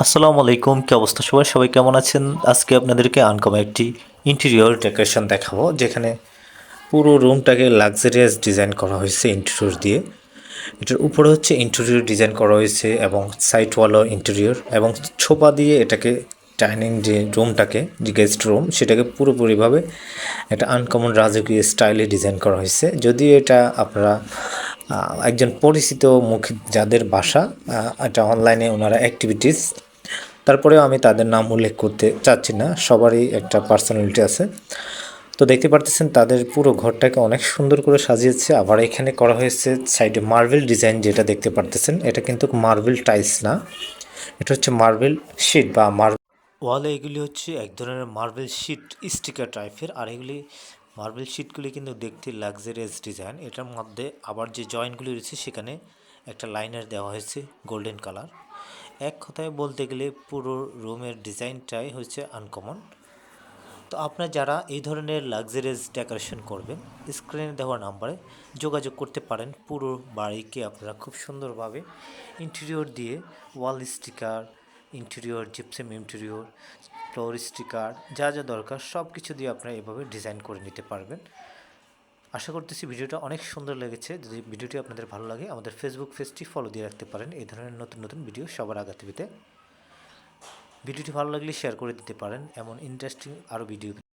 আসসালামু আলাইকুম, কি অবস্থা সবাই? সবাই কেমন আছেন? আজকে আপনাদেরকে আনকম একটি ইন্টেরিয়র ডেকোরেশন দেখাবো, যেখানে পুরো রুমটাকে লাক্সারিয়াস ডিজাইন করা হয়েছে ইন্টেরিয়র দিয়ে। এটার উপরে হচ্ছে ইন্টেরিয়র ডিজাইন করা হয়েছে এবং সাইড ওয়ালও ইন্টেরিয়র এবং ছোপা দিয়ে এটাকে ডাইনিং যে রুমটাকে যে গেস্ট রুম সেটাকে পুরোপুরিভাবে একটা আনকমন রাজকীয় স্টাইলে ডিজাইন করা হয়েছে। যদিও এটা আপনারা একজন পরিচিত মুখ যাদের বাসা এটা অনলাইনে ওনারা অ্যাক্টিভিটিস তারপরেও আমি তাদের নাম উল্লেখ করতে চাচ্ছি না, সবারই একটা পার্সোনালিটি আছে। তো দেখতে পারতেছেন তাদের পুরো ঘরটাকে অনেক সুন্দর করে সাজিয়েছে, আবার এখানে করা হয়েছে সাইডে মার্বেল ডিজাইন যেটা দেখতে পারতেছেন, এটা কিন্তু মার্বেল টাইলস না, এটা হচ্ছে মার্বেল শিট বা মার্বেল ওয়ালে এগুলি হচ্ছে এক ধরনের মার্বেল শিট স্টিকার টাইপের আর এগুলি মার্বেল শিটগুলি কিন্তু দেখতে লাক্সারিয়াস ডিজাইন এটার মধ্যে আবার যে জয়েন্টগুলি রয়েছে, সেখানে একটা লাইনার দেওয়া হয়েছে গোল্ডেন কালার এক কথায় বলতে গেলে পুরো রুমের ডিজাইনটাই হচ্ছে আনকমন তো আপনারা যারা এই ধরনের লাক্সারিয়াস ডেকোরেশন করবেন স্ক্রিনে দেওয়া নাম্বারে যোগাযোগ করতে পারেন। পুরো বাড়িকে আপনারা খুব সুন্দরভাবে ইন্টেরিয়র দিয়ে wall sticker interior, gypsum interior floor sticker যা যা দরকার, সব কিছু দিয়ে আপনারা এভাবে ডিজাইন করে নিতে পারবেন। আশা করতেছি ভিডিওটা অনেক সুন্দর লেগেছে। যদি ভিডিওটি আপনাদের ভালো লাগে, আমাদের ফেসবুক পেজটি ফলো দিয়ে রাখতে পারেন। এই ধরনের নতুন নতুন ভিডিও সবার আগাতে পেতে। ভিডিওটি ভালো লাগলে শেয়ার করে দিতে পারেন। এমন ইন্টারেস্টিং আরও ভিডিও